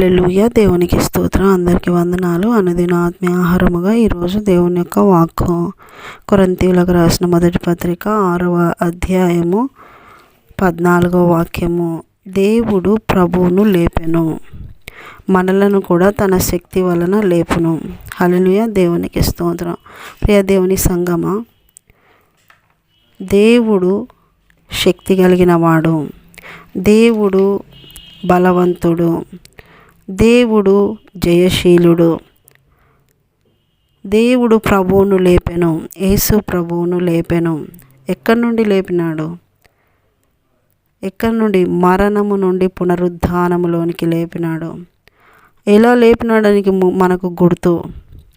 లెలుయ దేవునికి స్తోత్రం. అందరికీ వందనాలు. అనుదిన ఆత్మీయ ఆహారముగా ఈరోజు దేవుని యొక్క వాక్కు. కొరంతీలకు రాసిన మొదటి పత్రిక ఆరవ అధ్యాయము పద్నాలుగో వాక్యము. దేవుడు ప్రభువును లేపెను. మనలను కూడా తన శక్తి వలన లేపును. హలలుయ దేవునికి స్తోత్రం. ప్రియ దేవుని సంగమ. దేవుడు శక్తి కలిగిన వాడు దేవుడు బలవంతుడు. దేవుడు జయశీలుడు. దేవుడు ప్రభువును లేపెను యేసు ప్రభువును లేపెను. ఎక్కడి నుండి లేపినాడు? ఎక్కడి నుండి? మరణము నుండి పునరుద్ధానములోనికి లేపినాడు. ఎలా లేపినాడానికి మనకు గుర్తు?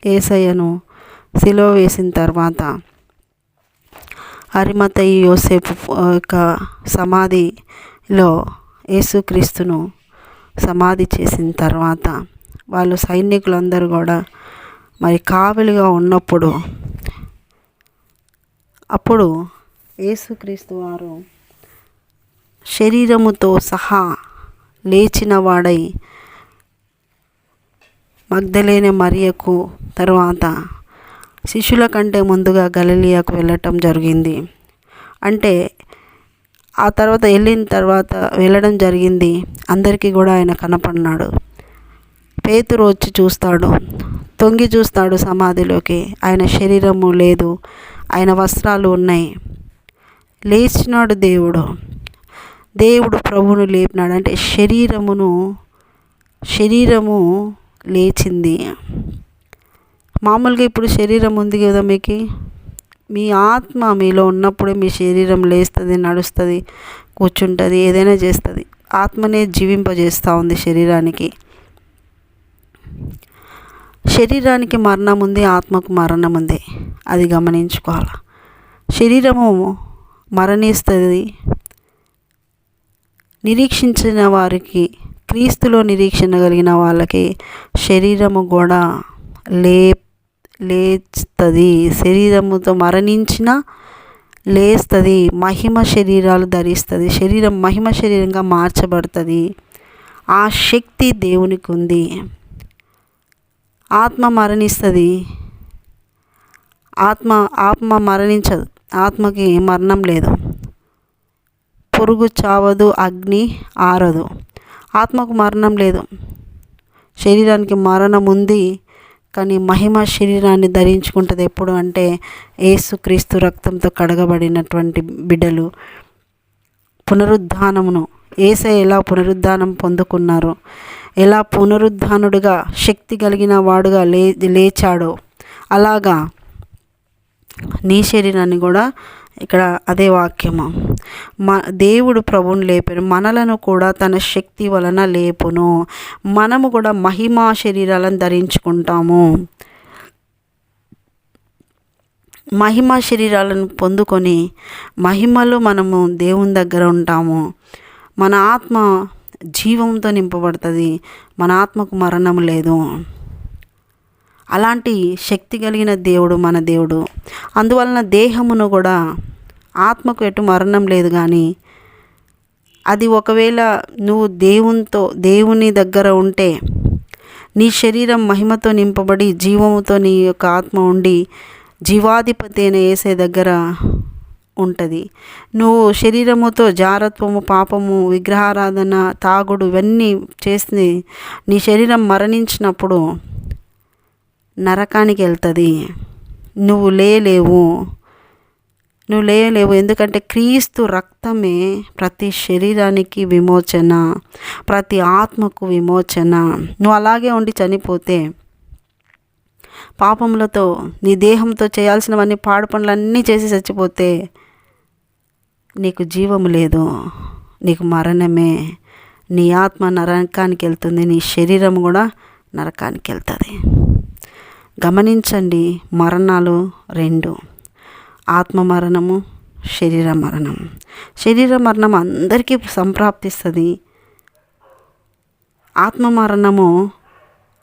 ఏసయ్యను సిలో వేసిన తర్వాత అరిమతయి యోసేపు యొక్క సమాధిలో యేసుక్రీస్తును సమాధి చేసిన తర్వాత వాళ్ళు సైనికులందరూ కూడా మరి కావలిగా ఉన్నప్పుడు అప్పుడు యేసుక్రీస్తు వారు శరీరముతో సహా లేచిన వాడై మగ్ధలేని మరియకు తర్వాత శిష్యుల కంటే ముందుగా గలలియాకు వెళ్ళటం జరిగింది. అంటే ఆ తర్వాత వెళ్ళిన తర్వాత వెళ్ళడం జరిగింది. అందరికీ కూడా ఆయన కనపడినాడు. పేతురు వచ్చి చూస్తాడు. తొంగి చూస్తాడు సమాధిలోకి. ఆయన శరీరము లేదు. ఆయన వస్త్రాలు ఉన్నాయి. లేచినాడు దేవుడు. దేవుడు ప్రభువును లేపినాడు. అంటే శరీరమును శరీరము లేచింది. మామూలుగా ఇప్పుడు శరీరం ఉంది కదా మీకు? మీ ఆత్మ మీలో ఉన్నప్పుడే మీ శరీరం లేస్తుంది నడుస్తుంది కూర్చుంటుంది ఏదైనా చేస్తుంది. ఆత్మనే జీవింపజేస్తూ ఉంది శరీరానికి. శరీరానికి మరణం ఉంది ఆత్మకు మరణం ఉంది. అది గమనించుకోవాలి. శరీరము మరణిస్తుంది. నిరీక్షించిన వారికి క్రీస్తులో నిరీక్షణ కలిగిన వాళ్ళకి శరీరము కూడా లే లేస్తుంది. శరీరముతో మరణించిన లేస్తుంది. మహిమ శరీరాలు ధరిస్తుంది. శరీరం మహిమ శరీరంగా మార్చబడుతుంది. ఆ శక్తి దేవునికి ఉంది ఆత్మ మరణిస్తుంది. ఆత్మ ఆత్మ మరణించదు. ఆత్మకి మరణం లేదు. పురుగు చావదు అగ్ని ఆరదు. ఆత్మకు మరణం లేదు. శరీరానికి మరణం ఉంది కానీ మహిమ శరీరాన్ని ధరించుకుంటుంది ఎప్పుడు అంటే ఏసుక్రీస్తు రక్తంతో కడగబడినటువంటి బిడ్డలు. పునరుద్ధానమును ఏసై ఎలా పునరుద్ధానం పొందుకున్నారో ఎలా పునరుద్ధానుడుగా శక్తి కలిగిన వాడుగా లే లేచాడో అలాగా నీ శరీరాన్ని కూడా ఇక్కడ అదే వాక్యము. మ దేవుడు ప్రభుని లేపాను మనలను కూడా తన శక్తి వలన లేపును. మనము కూడా మహిమా శరీరాలను ధరించుకుంటాము. మహిమా శరీరాలను పొందుకొని మహిమలో మనము దేవుని దగ్గర ఉంటాము. మన ఆత్మ జీవంతో నింపబడుతుంది. మన ఆత్మకు మరణం లేదు. అలాంటి శక్తి కలిగిన దేవుడు మన దేవుడు. అందువలన దేహమును కూడా ఆత్మకు ఎటు మరణం లేదు కానీ అది ఒకవేళ నువ్వు దేవునితో దేవుని దగ్గర ఉంటే నీ శరీరం మహిమతో నింపబడి జీవముతో నీ యొక్క ఆత్మ ఉండి జీవాధిపతి అయిన వేసే దగ్గర ఉంటుంది. నువ్వు శరీరముతో జారత్వము పాపము విగ్రహారాధన తాగుడు ఇవన్నీ చేసి నీ శరీరం మరణించినప్పుడు నరకానికి వెళ్తుంది. నువ్వు లేలేవు. నువ్వు లేలేవు. ఎందుకంటే క్రీస్తు రక్తమే ప్రతి శరీరానికి విమోచన ప్రతి ఆత్మకు విమోచన. నువ్వు అలాగే ఉండి చనిపోతే పాపములతో నీ దేహంతో చేయాల్సినవన్నీ పాడు పనులన్నీ చేసి చచ్చిపోతే నీకు జీవము లేదు. నీకు మరణమే. నీ ఆత్మ నరకానికి వెళ్తుంది. నీ శరీరం కూడా నరకానికి వెళ్తుంది. గమనించండి మరణాలు రెండు. ఆత్మ మరణము శరీర మరణం శరీర మరణం అందరికీ సంప్రాప్తిస్తుంది. ఆత్మ మరణము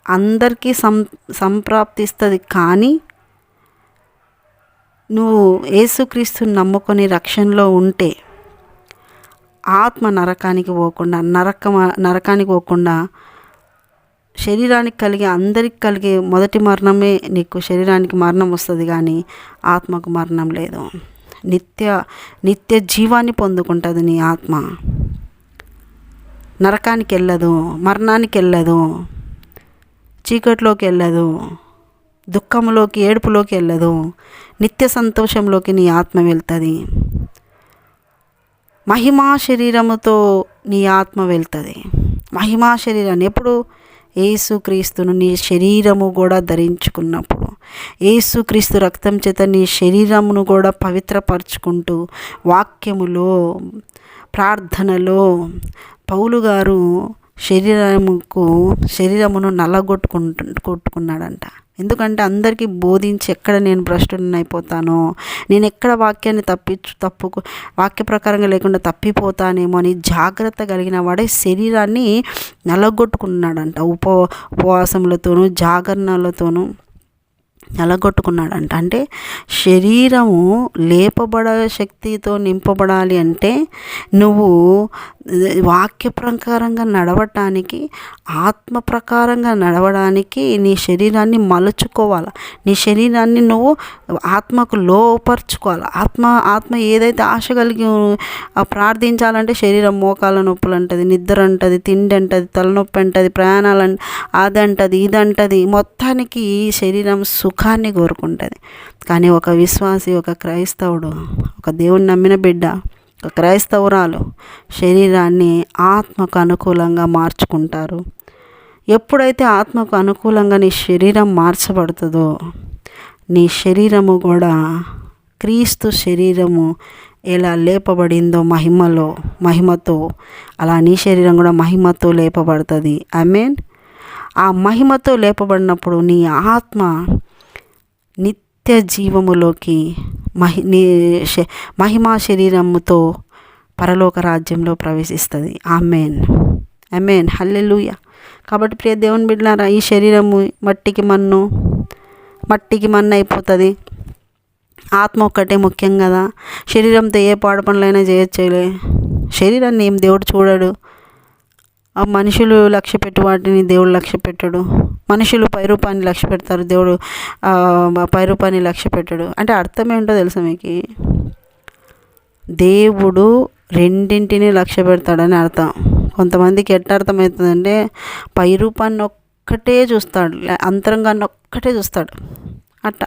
అందరికీ సం సంప్రాప్తిస్తుంది కానీ నువ్వు యేసుక్రీస్తుని నమ్ముకొని రక్షణలో ఉంటే ఆత్మ నరకానికి పోకుండా నరక నరకానికి పోకుండా శరీరానికి కలిగే అందరికి కలిగే మొదటి మరణమే నీకు శరీరానికి మరణం వస్తుంది కానీ ఆత్మకు మరణం లేదు. నిత్య నిత్య జీవాన్ని పొందుకుంటుంది నీ ఆత్మ. నరకానికి వెళ్ళదు మరణానికి వెళ్ళదు చీకట్లోకి వెళ్ళదు దుఃఖంలోకి ఏడుపులోకి వెళ్ళదు నిత్య సంతోషంలోకి నీ ఆత్మ వెళ్తుంది. మహిమా శరీరముతో నీ ఆత్మ వెళ్తుంది. మహిమా శరీరాన్ని ఎప్పుడు ఏసుక్రీస్తును నీ శరీరము కూడా ధరించుకున్నప్పుడు ఏసుక్రీస్తు రక్తం చేత నీ శరీరమును కూడా పవిత్రపరచుకుంటూ వాక్యములో ప్రార్థనలో పౌలు గారు శరీరముకు శరీరమును నల్లగొట్టుకుంటు కొట్టుకున్నాడంట. ఎందుకంటే అందరికీ బోధించి ఎక్కడ నేను భ్రష్టుని అయిపోతానో నేను ఎక్కడ వాక్యాన్ని తప్పించు తప్పు వాక్య ప్రకారంగా లేకుండా తప్పిపోతానేమో అని జాగ్రత్త కలిగిన వాడే శరీరాన్ని నలగొట్టుకున్నాడంట. ఉప ఉపవాసములతోనూ జాగరణలతోనూ నలగొట్టుకున్నాడంట. అంటే శరీరము లేపబడ శక్తితో నింపబడాలి అంటే నువ్వు వాక్య ప్రకారంగా నడవటానికి ఆత్మ ప్రకారంగా నడవడానికి నీ శరీరాన్ని మలుచుకోవాలి? నీ శరీరాన్ని నువ్వు ఆత్మకు లోపరుచుకోవాలి? ఆత్మ ఆత్మ ఏదైతే ఆశ కలిగి ప్రార్థించాలంటే శరీరం మోకాల నొప్పులు అంటది నిద్ర అంటది తిండి అంటది తలనొప్పి అంటది ప్రయాణాలు అదంటది ఇదంటది. మొత్తానికి ఈ శరీరం సుఖాన్ని కోరుకుంటుంది. కానీ ఒక విశ్వాసి ఒక క్రైస్తవుడు ఒక దేవుని నమ్మిన బిడ్డ ఒక క్రైస్తవురాలు శరీరాన్ని ఆత్మకు అనుకూలంగా మార్చుకుంటారు. ఎప్పుడైతే ఆత్మకు అనుకూలంగా నీ శరీరం మార్చబడుతుందో నీ శరీరము కూడా క్రీస్తు శరీరము ఎలా లేపబడిందో మహిమలో మహిమతో అలా నీ శరీరం కూడా మహిమతో లేపబడుతుంది. ఐ మీన్ ఆ మహిమతో లేపబడినప్పుడు నీ ఆత్మ నిత్య జీవములోకి మహి నీ మహిమా శరీరముతో పరలోక రాజ్యంలో ప్రవేశిస్తుంది. ఆమెన్. Amen hallelujah. కాబట్టి ప్రియ దేవుని బిడ్డారా ఈ శరీరము మట్టికి మన్ను మట్టికి మన్ను అయిపోతుంది ఆత్మ ఒక్కటే ముఖ్యం కదా. శరీరంతో ఏ పాడు పనులైనా చేయొచ్చులే. శరీరాన్ని ఏం దేవుడు చూడడు. ఆ మనుషులు లక్ష్య పెట్టి వాటిని దేవుడు లక్ష్య పెట్టడు. మనుషులు పైరూపాన్ని లక్ష్య పెడతారు దేవుడు పైరూపాన్ని లక్ష్య పెట్టడు. అంటే అర్థం ఏంటో తెలుసా మీకు? దేవుడు రెండింటిని లక్ష్య పెడతాడని అర్థం. కొంతమందికి ఎట్ట అర్థమవుతుందంటే పైరూపాన్ని ఒక్కటే చూస్తాడు అంతరంగాన్ని ఒక్కటే చూస్తాడు. అట్ట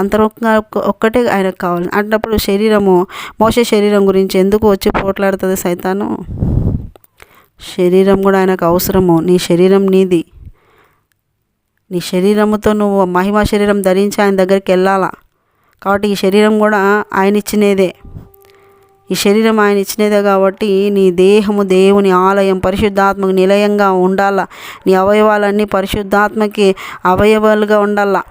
అంతరంగా ఒక్కటే ఆయనకు కావాలి అన్నప్పుడు శరీరము మోసే శరీరం గురించి ఎందుకు వచ్చి పోట్లాడుతుంది సైతాను? శరీరం కూడా ఆయనకు అవసరము. నీ శరీరం నీది. నీ శరీరముతో నువ్వు మహిమ శరీరం ధరించి ఆయన దగ్గరికి వెళ్ళాలా? కాబట్టి ఈ శరీరం కూడా ఆయన ఇచ్చినదే. ఈ శరీరం ఆయన ఇచ్చినదే కాబట్టి నీ దేహము దేవుని ఆలయం పరిశుద్ధాత్మకు నిలయంగా ఉండాలా? నీ అవయవాలన్నీ పరిశుద్ధాత్మకి అవయవాలుగా ఉండాలా?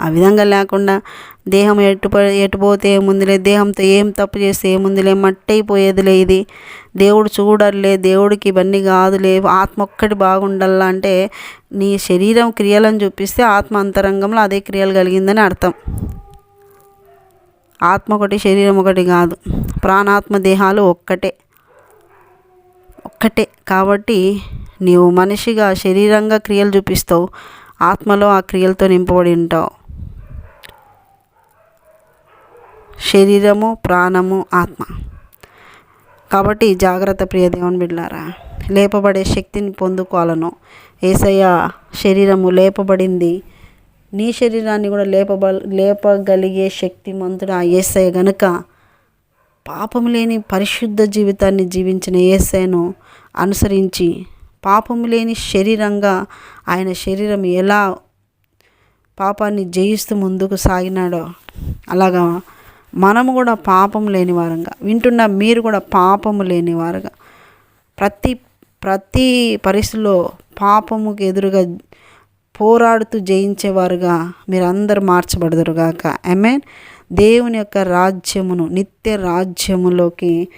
ఆ విధంగా లేకుండా దేహం ఎటు ఎటుపోతే ఏముందిలే దేహంతో ఏం తప్పు చేస్తే ఏముందిలే మట్టయిపోయేదిలే ఇది. దేవుడు చూడర్లే దేవుడికి ఇవన్నీ కాదులే ఆత్మ ఒక్కటి బాగుండల్లా అంటే నీ శరీరం క్రియలను చూపిస్తే ఆత్మ అంతరంగంలో అదే క్రియలు కలిగిందని అర్థం. ఆత్మ ఒకటి శరీరం ఒకటి కాదు. ప్రాణాత్మ దేహాలు ఒక్కటే. ఒక్కటే. కాబట్టి నీవు మనిషిగా శరీరంగా క్రియలు చూపిస్తావు. ఆత్మలో ఆ క్రియలతో నింపబడి ఉంటావు. శరీరము ప్రాణము ఆత్మ. కాబట్టి జాగ్రత్త ప్రియ దేవుని బిడ్డారా లేపబడే శక్తిని పొందుకోవాలను. ఏసయ్య శరీరము లేపబడింది. నీ శరీరాన్ని కూడా లేపబ లేపగలిగే శక్తిమంతుడు ఆ ఏసయ్య గనుక పాపం లేని పరిశుద్ధ జీవితాన్ని జీవించిన ఏసయ్యను అనుసరించి పాపము లేని శరీరంగా ఆయన శరీరం ఎలా పాపాన్ని జయిస్తూ ముందుకు సాగినాడో అలాగా మనము కూడా పాపం లేని వారంగా. వింటున్న మీరు కూడా పాపము లేని వారుగా. ప్రతి ప్రతి పరిస్థితిలో పాపముకు ఎదురుగా పోరాడుతూ జయించేవారుగా మీరందరూ మార్చబడదురుగాక. ఐ దేవుని యొక్క రాజ్యమును నిత్య రాజ్యములోకి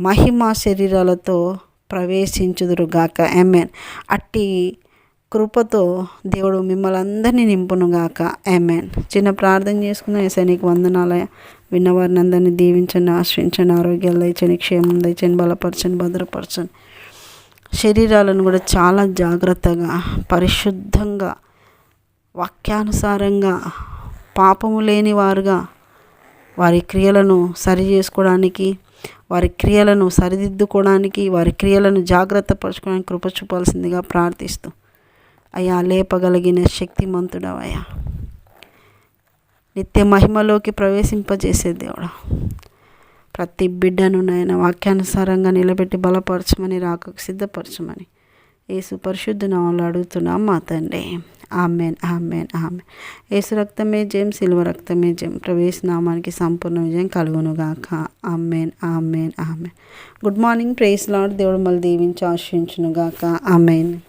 మహిమా శరీరాలతో ప్రవేశించుదురుగాక. ఎమెన్ అట్టి కృపతో దేవుడు మిమ్మల్ని అందరినీ నింపునుగాక. ఎమెన్ చిన్న ప్రార్థన చేసుకున్న ఏసై నీకు వందనాలయ విన్నవారిని అందరినీ దీవించండి ఆశ్రయించండి ఆరోగ్యాలు దయచని క్షేమం దయచని బలపరచండి భద్రపరచండి. శరీరాలను కూడా చాలా జాగ్రత్తగా పరిశుద్ధంగా వాక్యానుసారంగా పాపము లేని వారుగా వారి క్రియలను సరి చేసుకోవడానికి వారి క్రియలను సరిదిద్దుకోవడానికి వారి క్రియలను జాగ్రత్త పరచుకోవడానికి కృప చూపాల్సిందిగా ప్రార్థిస్తూ అయ్యా లేపగలిగిన శక్తిమంతుడవయ్యా. నిత్య మహిమలోకి ప్రవేశింపజేసే దేవుడా ప్రతి బిడ్డను నాయన వాక్యానుసారంగా నిలబెట్టి బలపరచమని రాకకు సిద్ధపరచమని యేసు పరిశుద్ధ నామంలో అడుగుతున్నాం మా తండ్రి. Amen amen amen. యేసు రక్తమే జయం సిల్వ రక్తమే జయం. ప్రవేశ నామానికి సంపూర్ణ విజయం కలుగునుగాక. Amen amen amen. Good morning praise lord దేవుడు మళ్ళీ దీవించి ఆశ్రయించునుగాక ఆమెన్.